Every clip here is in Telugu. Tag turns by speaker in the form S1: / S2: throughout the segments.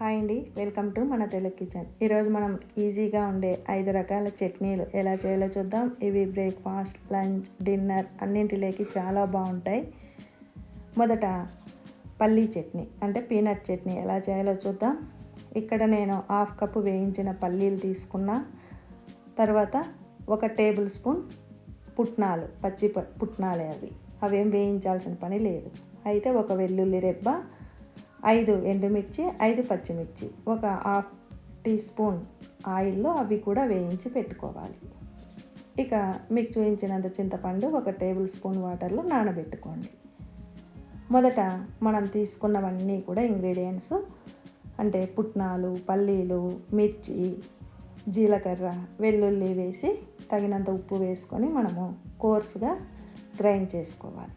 S1: హాయ్ అండి వెల్కమ్ టు మన తెలుగు కిచెన్. ఈరోజు మనం ఈజీగా ఉండే ఐదు రకాల చట్నీలు ఎలా చేయాలో చూద్దాం. ఇవి బ్రేక్ఫాస్ట్ లంచ్ డిన్నర్ అన్నింటిలోకి చాలా బాగుంటాయి. మొదట పల్లీ చట్నీ అంటే పీనట్ చట్నీ ఎలా చేయాలో చూద్దాం. ఇక్కడ నేను హాఫ్ కప్పు వేయించిన పల్లీలు తీసుకున్నా. తర్వాత ఒక టేబుల్ స్పూన్ పుట్నాలు పచ్చి ప- పుట్నాలే అవి. అవేం వేయించాల్సిన పని లేదు. అయితే ఒక వెల్లుల్లి రెబ్బ ఐదు ఎండుమిర్చి ఐదు పచ్చిమిర్చి ఒక హాఫ్ టీ స్పూన్ ఆయిల్లో అవి కూడా వేయించి పెట్టుకోవాలి. ఇక మీకు చూపించినంత చింతపండు ఒక టేబుల్ స్పూన్ వాటర్లో నానబెట్టుకోండి. మొదట మనం తీసుకున్నవన్నీ కూడా ఇంగ్రీడియంట్స్ అంటే పుట్నాలు పల్లీలు మిర్చి జీలకర్ర వెల్లుల్లి వేసి తగినంత ఉప్పు వేసుకొని మనము కోర్సుగా గ్రైండ్ చేసుకోవాలి.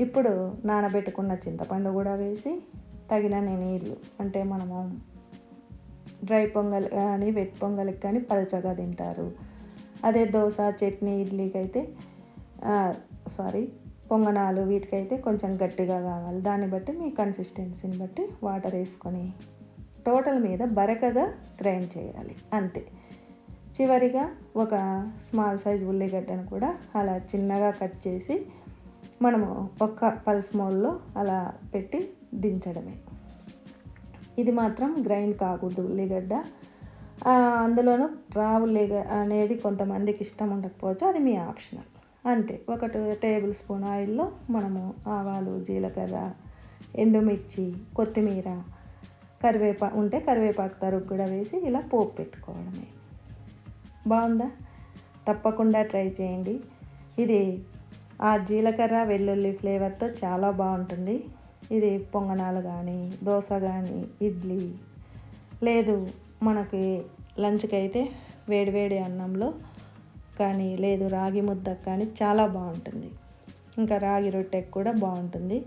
S1: ఇప్పుడు నానబెట్టుకున్న చింతపండు కూడా వేసి తగినన్ని నీళ్ళు అంటే మనము డ్రై పొంగల్ కానీ వెట్ పొంగల్కి కానీ పల్చగా తింటారు. అదే దోశ చట్నీ ఇడ్లీకి అయితే సారీ పొంగనాలు వీటికైతే కొంచెం గట్టిగా కావాలి. దాన్ని బట్టి మీ కన్సిస్టెన్సీని బట్టి వాటర్ వేసుకొని టోటల్ మీద బరకగా గ్రైండ్ చేయాలి. అంతే. చివరిగా ఒక స్మాల్ సైజ్ ఉల్లిగడ్డను కూడా అలా చిన్నగా కట్ చేసి మనము ఒక్క పల్స్ మోల్లో అలా పెట్టి దించడమే. ఇది మాత్రం గ్రైండ్ కాకూడదు ఉల్లిగడ్డ. అందులోనూ రావు ఉల్లిగడ్డ అనేది కొంతమందికి ఇష్టం ఉండకపోవచ్చు అది మీ ఆప్షనల్. అంతే ఒక టేబుల్ స్పూన్ ఆయిల్లో మనము ఆవాలు జీలకర్ర ఎండుమిర్చి కొత్తిమీర కరివేపా ఉంటే కరివేపాకు తరుగు కూడా వేసి ఇలా పోపు పెట్టుకోవడమే. బాగుందా? తప్పకుండా ట్రై చేయండి. ఇది ఆ జీలకర్ర వెల్లుల్లి ఫ్లేవర్తో చాలా బాగుంటుంది. ఇది పొంగనాలు కానీ దోశ కానీ ఇడ్లీ. లేదు మనకి లంచ్కి అయితే వేడివేడి అన్నంలో కానీ లేదు రాగి ముద్ద కానీ చాలా బాగుంటుంది. ఇంకా రాగి రొట్టెకి కూడా బాగుంటుంది.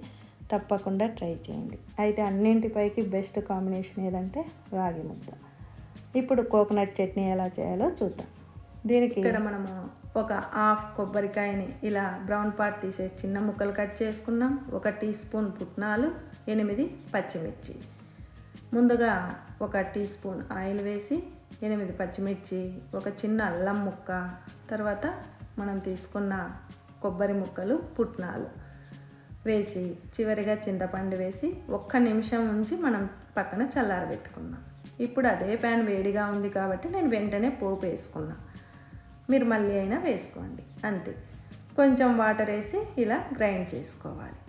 S1: తప్పకుండా ట్రై చేయండి. అయితే అన్నింటిపైకి బెస్ట్ కాంబినేషన్ ఏదంటే రాగి ముద్ద. ఇప్పుడు కోకోనట్ చట్నీ ఎలా చేయాలో చూద్దాం. దీనికి ఇక్కడ మనము ఒక హాఫ్ కొబ్బరికాయని ఇలా బ్రౌన్ పార్ట్ తీసేసి చిన్న ముక్కలు కట్ చేసుకున్నాం. ఒక టీ స్పూన్ పుట్నాలు ఎనిమిది పచ్చిమిర్చి. ముందుగా ఒక టీ స్పూన్ ఆయిల్ వేసి ఎనిమిది పచ్చిమిర్చి ఒక చిన్న అల్లం ముక్క తర్వాత మనం తీసుకున్న కొబ్బరి ముక్కలు పుట్నాలు వేసి చివరిగా చింతపండు వేసి ఒక్క నిమిషం ఉంచి మనం పక్కన చల్లారబెట్టుకుందాం. ఇప్పుడు అదే ప్యాన్ వేడిగా ఉంది కాబట్టి నేను వెంటనే పోపు వేసుకున్నాను మీరు మళ్ళీ అయినా వేసుకోండి అంతే. కొంచెం వాటర్ వేసి ఇలా గ్రైండ్ చేసుకోవాలి.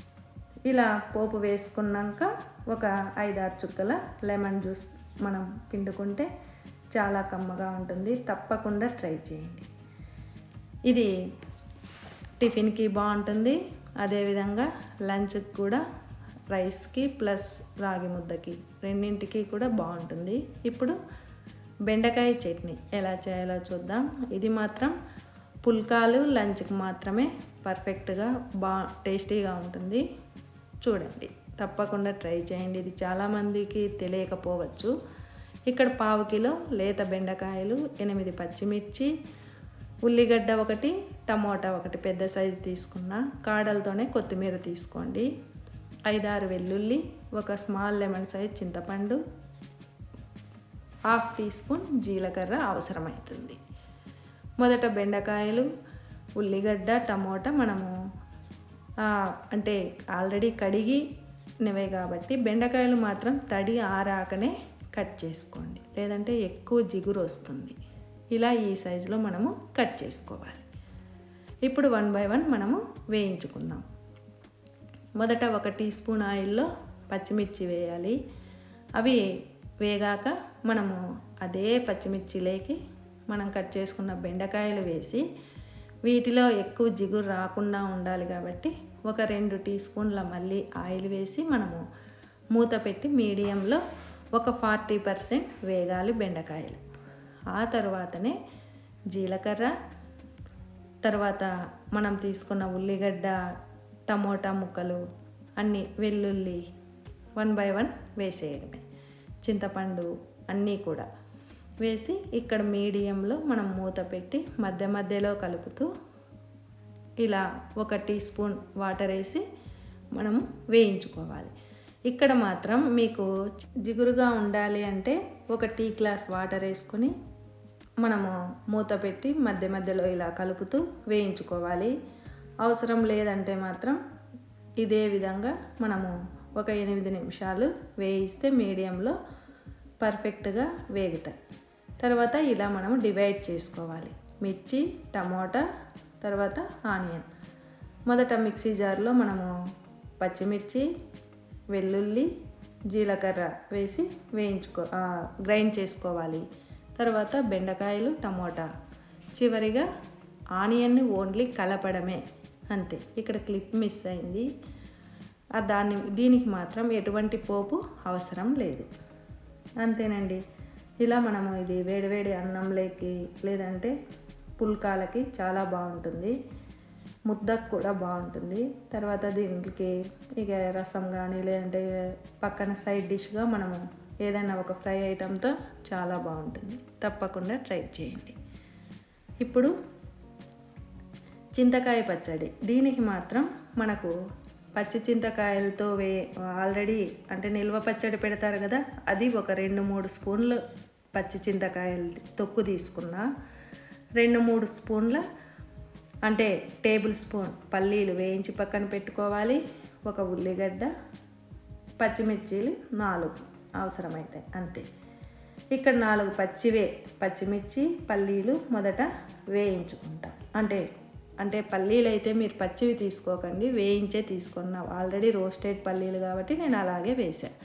S1: ఇలా పోపు వేసుకున్నాక ఒక ఐదారు చుక్కల లెమన్ జ్యూస్ మనం పిండుకుంటే చాలా కమ్మగా ఉంటుంది. తప్పకుండా ట్రై చేయండి. ఇది టిఫిన్కి బాగుంటుంది. అదేవిధంగా లంచ్కి కూడా రైస్కి ప్లస్ రాగి ముద్దకి రెండింటికి కూడా బాగుంటుంది. ఇప్పుడు బెండకాయ చట్నీ ఎలా చేయాలో చూద్దాం. ఇది మాత్రం పుల్కాలు లంచ్కి మాత్రమే పర్ఫెక్ట్గా బా టేస్టీగా ఉంటుంది. చూడండి తప్పకుండా ట్రై చేయండి. ఇది చాలామందికి తెలియకపోవచ్చు. ఇక్కడ పావు కిలో లేత బెండకాయలు ఎనిమిది పచ్చిమిర్చి ఉల్లిగడ్డ ఒకటి టమోటా ఒకటి పెద్ద సైజు తీసుకున్న కాడలతోనే కొత్తిమీర తీసుకోండి. ఐదారు వెల్లుల్లి ఒక స్మాల్ లెమన్ సైజ్ చింతపండు హాఫ్ టీ స్పూన్ జీలకర్ర అవసరమవుతుంది మొదట బెండకాయలు ఉల్లిగడ్డ టమోటా మనము అంటే ఆల్రెడీ కడిగి నివే కాబట్టి బెండకాయలు మాత్రం తడి ఆరాకనే కట్ చేసుకోండి. లేదంటే ఎక్కువ జిగురు వస్తుంది. ఇలా ఈ సైజులో మనము కట్ చేసుకోవాలి. ఇప్పుడు వన్ బై వన్ మనము వేయించుకుందాం. మొదట ఒక టీ స్పూన్ ఆయిల్లో పచ్చిమిర్చి వేయాలి. అవి వేగాక మనము అదే పచ్చిమిర్చిలోకి మనం కట్ చేసుకున్న బెండకాయలు వేసి వీటిలో ఎక్కువ జిగురు రాకుండా ఉండాలి కాబట్టి ఒక రెండు టీ స్పూన్ల మళ్ళీ ఆయిల్ వేసి మనము మూత పెట్టి మీడియంలో ఒక ఫార్టీ పర్సెంట్ వేగాలి బెండకాయలు. ఆ తర్వాతనే జీలకర్ర తర్వాత మనం తీసుకున్న ఉల్లిగడ్డ టమోటా ముక్కలు అన్నీ వెల్లుల్లి వన్ బై వన్ వేసేయడమే. చింతపండు అన్నీ కూడా వేసి ఇక్కడ మీడియంలో మనం మూత పెట్టి మధ్య మధ్యలో కలుపుతూ ఇలా ఒక టీ స్పూన్ వాటర్ వేసి మనము వేయించుకోవాలి. ఇక్కడ మాత్రం మీకు జిగురుగా ఉండాలి అంటే ఒక టీ గ్లాస్ వాటర్ వేసుకొని మనము మూత పెట్టి మధ్య మధ్యలో ఇలా కలుపుతూ వేయించుకోవాలి. అవసరం లేదంటే మాత్రం ఇదే విధంగా మనము ఒక ఎనిమిది నిమిషాలు వేయిస్తే మీడియంలో పర్ఫెక్ట్గా వేగుతాయి. తర్వాత ఇలా మనం డివైడ్ చేసుకోవాలి. మిర్చి టమోటా తర్వాత ఆనియన్. మొదట మిక్సీ జార్లో మనము పచ్చిమిర్చి వెల్లుల్లి జీలకర్ర వేసి వేయించుకో గ్రైండ్ చేసుకోవాలి. తర్వాత బెండకాయలు టమోటా. చివరిగా ఆనియన్ని ఓన్లీ కలపడమే అంతే. ఇక్కడ క్లిప్ మిస్ అయింది. దాన్ని దీనికి మాత్రం ఎటువంటి పోపు అవసరం లేదు. అంతేనండి. ఇలా మనము ఇది వేడివేడి అన్నంలోకి లేదంటే పుల్కాలకి చాలా బాగుంటుంది. ముద్దకు కూడా బాగుంటుంది. తర్వాత దీనికి ఇక రసం కానీ లేదంటే పక్కన సైడ్ డిష్గా మనము ఏదైనా ఒక ఫ్రై ఐటెంతో చాలా బాగుంటుంది. తప్పకుండా ట్రై చేయండి. ఇప్పుడు చింతకాయ పచ్చడి. దీనికి మాత్రం మనకు పచ్చి చింతకాయలతో వే ఆల్రెడీ అంటే నిల్వ పచ్చడి పెడతారు కదా అది ఒక రెండు మూడు స్పూన్లు పచ్చి చింతకాయలు తొక్కు తీసుకున్నా. రెండు మూడు స్పూన్ల అంటే టేబుల్ స్పూన్ పల్లీలు వేయించి పక్కన పెట్టుకోవాలి. ఒక ఉల్లిగడ్డ పచ్చిమిర్చీలు నాలుగు అవసరమవుతాయి అంతే. ఇక్కడ నాలుగు పచ్చివే పచ్చిమిర్చి పల్లీలు మొదట వేయించుకుంటాం. అంటే అంటే పల్లీలు అయితే మీరు పచ్చివి తీసుకోకండి వేయించే తీసుకున్నాం. ఆల్రెడీ రోస్టెడ్ పల్లీలు కాబట్టి నేను అలాగే వేసాను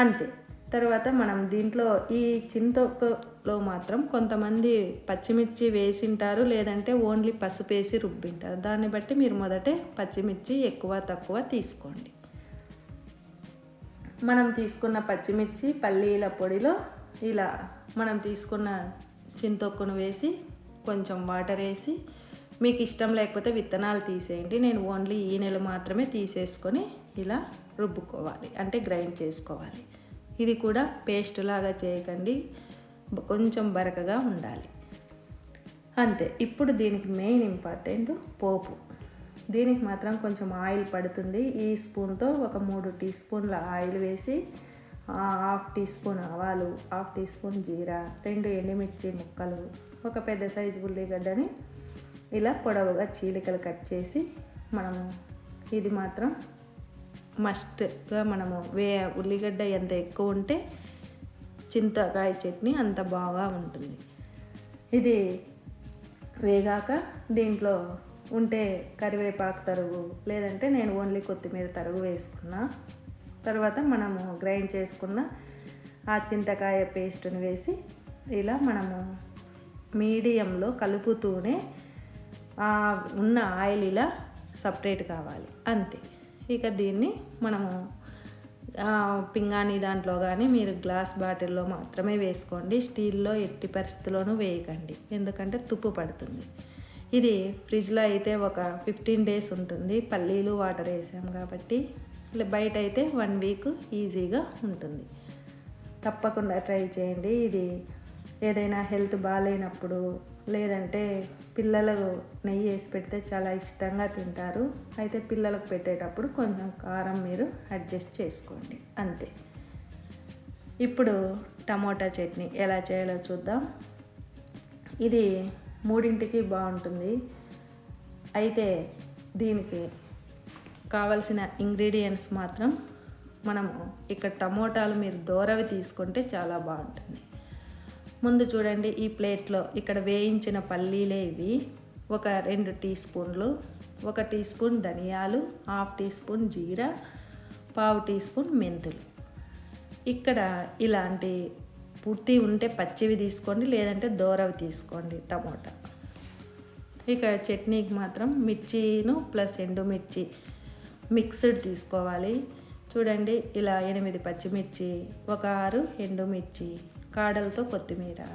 S1: అంతే. తర్వాత మనం దీంట్లో ఈ చింతొక్కలో మాత్రం కొంతమంది పచ్చిమిర్చి వేసింటారు లేదంటే ఓన్లీ పసుపు వేసి రుబ్బింటారు. దాన్ని బట్టి మీరు మొదటే పచ్చిమిర్చి ఎక్కువ తక్కువ తీసుకోండి. మనం తీసుకున్న పచ్చిమిర్చి పల్లీల పొడిలో ఇలా మనం తీసుకున్న చింతొక్కును వేసి కొంచెం వాటర్ వేసి మీకు ఇష్టం లేకపోతే విత్తనాలు తీసేయండి. నేను ఓన్లీ ఈ నెల మాత్రమే తీసేసుకొని ఇలా రుబ్బుకోవాలి. అంటే గ్రైండ్ చేసుకోవాలి. ఇది కూడా పేస్ట్ లాగా చేయకండి. కొంచెం బరకగా ఉండాలి. అంతే. ఇప్పుడు దీనికి మెయిన్ ఇంపార్టెంట్ పోపు. దీనికి మాత్రం కొంచెం ఆయిల్ పడుతుంది. ఈ స్పూన్తో ఒక మూడు టీ స్పూన్ల ఆయిల్ వేసి హాఫ్ టీ స్పూన్ ఆవాలు హాఫ్ టీ స్పూన్ జీరా రెండు ఎండుమిర్చి ముక్కలు ఒక పెద్ద సైజు ఉల్లిగడ్డని ఇలా పొడవుగా చీలికలు కట్ చేసి మనము ఇది మాత్రం మస్ట్గా మనము వే ఉల్లిగడ్డ ఎంత ఎక్కువ ఉంటే చింతకాయ చట్నీ అంత బాగా ఉంటుంది. ఇది వేగాక దీంట్లో ఉంటే కరివేపాకు తరుగు లేదంటే నేను ఓన్లీ కొత్తిమీర తరుగు వేసుకున్నా. తర్వాత మనము గ్రైండ్ చేసుకున్న ఆ చింతకాయ పేస్ట్ని వేసి ఇలా మనము మీడియంలో కలుపుతూనే ఉన్న ఆయిల్ ఇలా సపరేట్ కావాలి. అంతే. ఇక దీన్ని మనము పింగాణి దాంట్లో కానీ మీరు గ్లాస్ బాటిల్లో మాత్రమే వేసుకోండి. స్టీల్లో ఎట్టి పరిస్థితిలోనూ వేయకండి. ఎందుకంటే తుప్పు పడుతుంది. ఇది ఫ్రిడ్జ్లో అయితే ఒక ఫిఫ్టీన్ డేస్ ఉంటుంది. పల్లీలు వాటర్ వేసాం కాబట్టి బయట అయితే వన్ వీక్ ఈజీగా ఉంటుంది. తప్పకుండా ట్రై చేయండి. ఇది ఏదైనా హెల్త్ బాగాలేనప్పుడు లేదంటే పిల్లలు నెయ్యి వేసి పెడితే చాలా ఇష్టంగా తింటారు. అయితే పిల్లలకు పెట్టేటప్పుడు కొంచెం కారం మీరు అడ్జస్ట్ చేసుకోండి. అంతే. ఇప్పుడు టమోటా చట్నీ ఎలా చేయాలో చూద్దాం. ఇది మూడింటికి బాగుంటుంది. అయితే దీనికి కావలసిన ఇంగ్రీడియంట్స్ మాత్రం మనము ఇక్కడ టమోటాలు మీరు దూరవి తీసుకుంటే చాలా బాగుంటుంది. ముందు చూడండి ఈ ప్లేట్లో ఇక్కడ వేయించిన పల్లీలే ఇవి. ఒక రెండు టీ స్పూన్లు ఒక టీ స్పూన్ ధనియాలు హాఫ్ టీ స్పూన్ జీరా పావు టీ స్పూన్ మెంతులు. ఇక్కడ ఇలాంటి పూర్తి ఉంటే పచ్చివి తీసుకోండి లేదంటే దోరవి తీసుకోండి టమోటా. ఇక చట్నీకి మాత్రం మిర్చిను ప్లస్ ఎండుమిర్చి మిక్స్డ్ తీసుకోవాలి. చూడండి ఇలా ఎనిమిది పచ్చిమిర్చి ఒక ఆరు ఎండుమిర్చి కాడలతో కొత్తిమీర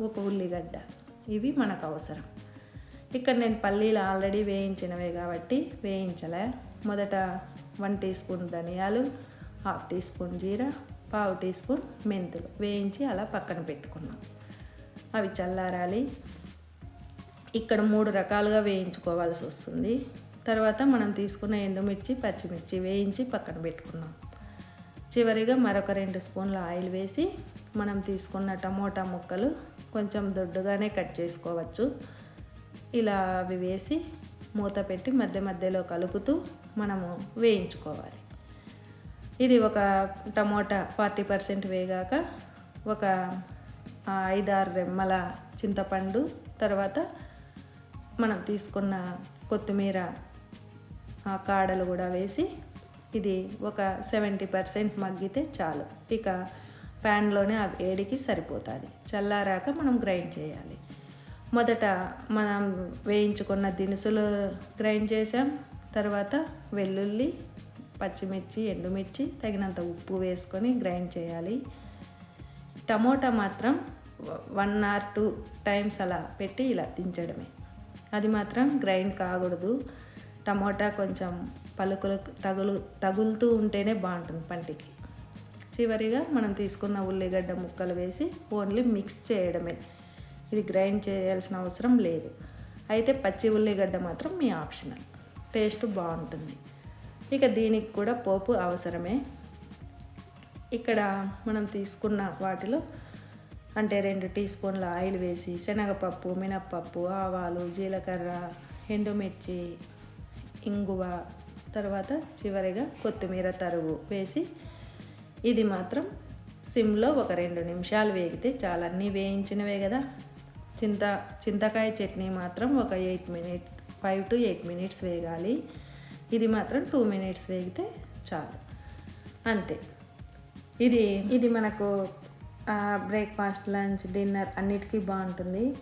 S1: ఒక ఉల్లిగడ్డ. ఇవి మనకు అవసరం. ఇక్కడ నేను పల్లీలు ఆల్రెడీ వేయించినవే కాబట్టి వేయించలే. మొదట వన్ టీ స్పూన్ ధనియాలు హాఫ్ టీ స్పూన్ జీరా పావు టీ స్పూన్ మెంతులు వేయించి అలా పక్కన పెట్టుకున్నాం. అవి చల్లారాలి. ఇక్కడ మూడు రకాలుగా వేయించుకోవాల్సి వస్తుంది. తర్వాత మనం తీసుకున్న ఎండుమిర్చి పచ్చిమిర్చి వేయించి పక్కన పెట్టుకున్నాం. చివరిగా మరొక రెండు స్పూన్ల ఆయిల్ వేసి మనం తీసుకున్న టమోటా ముక్కలు కొంచెం దొడ్డుగానే కట్ చేసుకోవచ్చు. ఇలా అవి వేసి మూత పెట్టి మధ్య మధ్యలో కలుపుతూ మనము వేయించుకోవాలి. ఇది ఒక టమోటా ఫార్టీ పర్సెంట్ వేగాక ఒక ఐదారు రెమ్మల చింతపండు తర్వాత మనం తీసుకున్న కొత్తిమీర కాడలు కూడా వేసి ఇది ఒక సెవెంటీ పర్సెంట్ మగ్గితే చాలు. ఇక ప్యాన్లోనే ఆ వేడికి సరిపోతుంది. చల్లారాక మనం గ్రైండ్ చేయాలి. మొదట మనం వేయించుకున్న దినుసులు గ్రైండ్ చేసాం తర్వాత వెల్లుల్లి పచ్చిమిర్చి ఎండుమిర్చి తగినంత ఉప్పు వేసుకొని గ్రైండ్ చేయాలి. టమోటా మాత్రం వన్ ఆర్ టూ టైమ్స్ అలా పెట్టి ఇలా దించడమే. అది మాత్రం గ్రైండ్ కాకూడదు. టమోటా కొంచెం పలుకులు తగులు తగులుతూ ఉంటేనే బాగుంటుంది పంటికి. చివరిగా మనం తీసుకున్న ఉల్లిగడ్డ ముక్కలు వేసి ఓన్లీ మిక్స్ చేయడమే. ఇది గ్రైండ్ చేయాల్సిన అవసరం లేదు. అయితే పచ్చి ఉల్లిగడ్డ మాత్రం మీ ఆప్షనల్. టేస్ట్ బాగుంటుంది. ఇక దీనికి కూడా పోపు అవసరమే. ఇక్కడ మనం తీసుకున్న వాటిలో అంటే రెండు టీ స్పూన్ల ఆయిల్ వేసి శనగపప్పు మినప్పప్పు ఆవాలు జీలకర్ర ఎండుమిర్చి ఇంగువ తర్వాత చివరిగా కొత్తిమీర తరుగు వేసి ఇది మాత్రం సిమ్లో ఒక రెండు నిమిషాలు వేగితే చాలా. అన్నీ వేయించినవే కదా. చింత చింతకాయ చట్నీ మాత్రం ఒక eight minute five to eight minutes వేగాలి. ఇది మాత్రం టూ మినిట్స్ వేగితే చాలు. అంతే. ఇది ఇది మనకు బ్రేక్ఫాస్ట్ లంచ్ డిన్నర్ అన్నిటికీ బాగుంటుంది.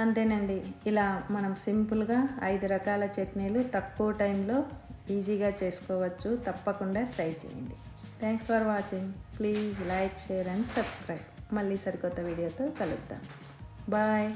S1: అంతేనండి. ఇలా మనం సింపుల్గా ఐదు రకాల చట్నీలు తక్కువ టైంలో ఈజీగా చేసుకోవచ్చు. తప్పకుండా ట్రై చేయండి. Thanks for watching please like share and subscribe మళ్ళీ సరికొత్త వీడియోతో కలుద్దాం. బాయ్